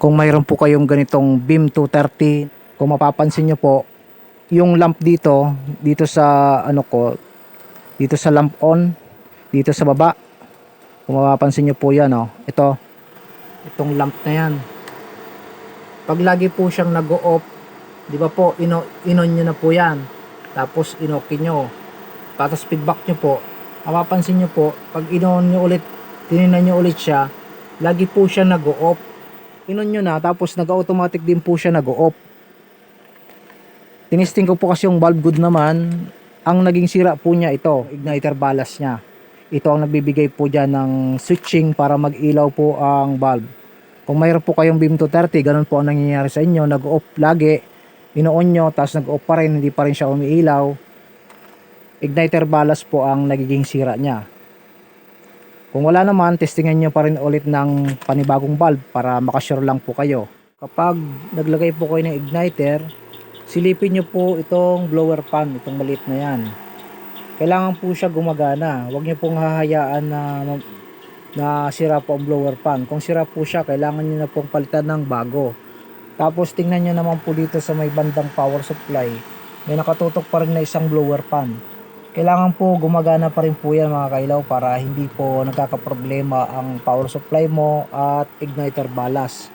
kung mayroon po kayong ganitong beam 230 kung mapapansin nyo po yung lamp dito dito sa ano ko dito sa lamp on dito sa baba kung mapapansin nyo po yan oh. Ito itong lamp na yan. Pag lagi po siyang nag-off di ba po ino inon nyo na po yan. Tapos inokin nyo. Tapos feedback nyo po. Mapapansin nyo po pag inon nyo ulit tininan nyo ulit siya lagi po siya nag-off inon nyo na tapos nag-automatic din po siya nag-off tinisting ko po kasi yung valve good naman. Ang naging sira po niya ito igniter ballast niya. Ito ang nagbibigay po dyan ng switching para mag-ilaw po ang valve kung mayroon po kayong beam 230 ganun po ang nangyayari sa inyo. Nag-off lagi ino-on nyo tapos nag-off pa rin hindi pa rin siya umiilaw. Igniter ballast po ang nagiging sira niya kung wala naman, testingan nyo pa rin ulit ng panibagong valve para makasure lang po kayo. Kapag naglagay po kayo ng igniter, silipin nyo po itong blower pan, itong maliit na yan. Kailangan po siya gumagana. Huwag nyo pong hahayaan na, na sira po ang blower pan. Kung sira po siya, kailangan nyo na pong palitan ng bago. Tapos tingnan nyo naman po dito sa may bandang power supply. May nakatutok pa rin na isang blower pan kailangan po gumagana pa rin po yan mga kailaw para hindi po nagkakaproblema ang power supply mo at igniter ballast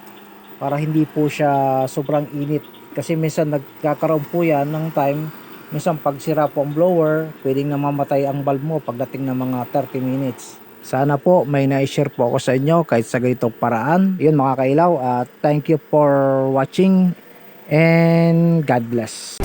para hindi po siya sobrang init. Kasi minsan nagkakaroon po yan ng time minsan pag sira po ang blower pwedeng namamatay ang bulb mo pagdating ng mga 30 minutes. Sana po may na-share po ako sa inyo kahit sa ganitong paraan. Yun mga kailaw at thank you for watching and God bless